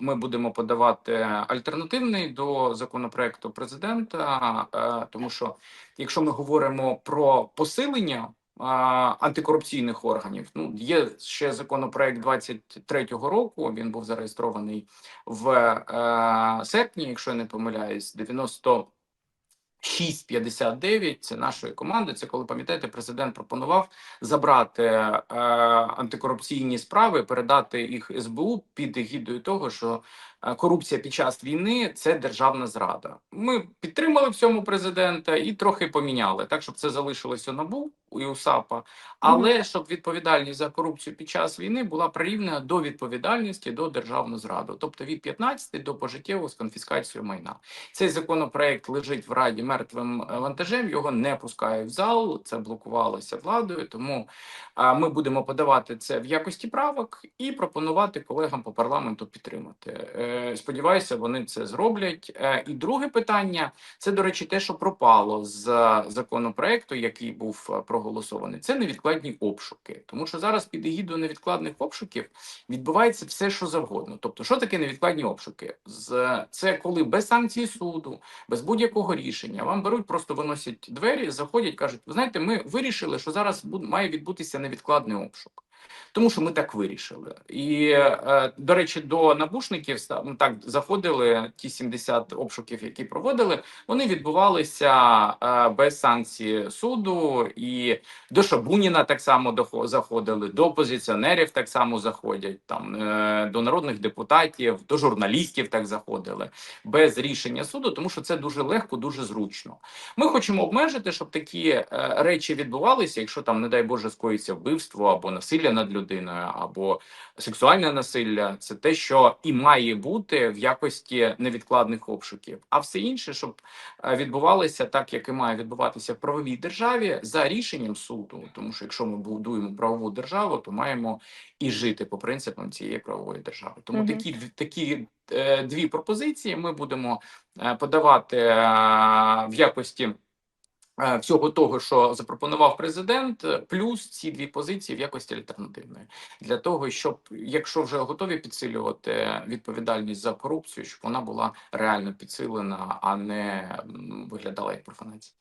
ми будемо подавати альтернативний до законопроекту президента, е, тому що якщо ми говоримо про посилення антикорупційних органів, ну є ще законопроект 23-го року. Він був зареєстрований в е, серпні, якщо я не помиляюсь, 90 6,59 – це нашої команди. Це коли пам'ятаєте, президент пропонував забрати е, антикорупційні справи, передати їх СБУ під егідою того, що е, корупція під час війни це державна зрада. Ми підтримали в цьому президента і трохи поміняли так, щоб це залишилося набув. НАБУ і у САПа, але щоб відповідальність за корупцію під час війни була прирівнена до відповідальності до державну зраду, тобто від 15 до пожиттєвого з конфіскацією майна. Цей законопроект лежить в раді мертвим е, вантажем. Його не пускають в зал. Це блокувалося владою. Тому а, ми будемо подавати це в якості правок і пропонувати колегам по парламенту підтримати. Е, Сподіваюся, вони це зроблять. Е, І друге питання це, до речі, те, що пропало з законопроекту, який був е, проголосований. Це невідкладні обшуки, тому що зараз під егідою невідкладних обшуків відбувається все, що завгодно. Тобто, що таке невідкладні обшуки? З це коли без санкції суду, без будь-якого рішення вам беруть, просто виносять двері, заходять, кажуть: ви знаєте, ми вирішили, що зараз має відбутися невідкладний обшук. Тому що ми так вирішили, і е, до речі, до набушників ну, так заходили ті 70 обшуків, які проводили. Вони відбувалися е, без санкції суду, і до Шабуніна так само заходили, до опозиціонерів так само заходять, там е, до народних депутатів, до журналістів так заходили без рішення суду, тому що це дуже легко, дуже зручно. Ми хочемо обмежити, щоб такі речі відбувалися, якщо там, не дай Боже, скоїться вбивство або насилля над людиною, або сексуальне насилля. Це те, що і має бути в якості невідкладних обшуків. А все інше, щоб е, відбувалося так, як і має відбуватися в правовій державі за рішенням суду. Тому що якщо ми будуємо правову державу, то маємо і жити по принципам цієї правової держави. Тому такі такі е, дві пропозиції ми будемо е, подавати в якості. Е, Всього того, що запропонував президент, е, плюс ці дві позиції в якості альтернативної для того, щоб якщо вже готові підсилювати відповідальність за корупцію, щоб вона була реально підсилена, а не виглядала як профанація.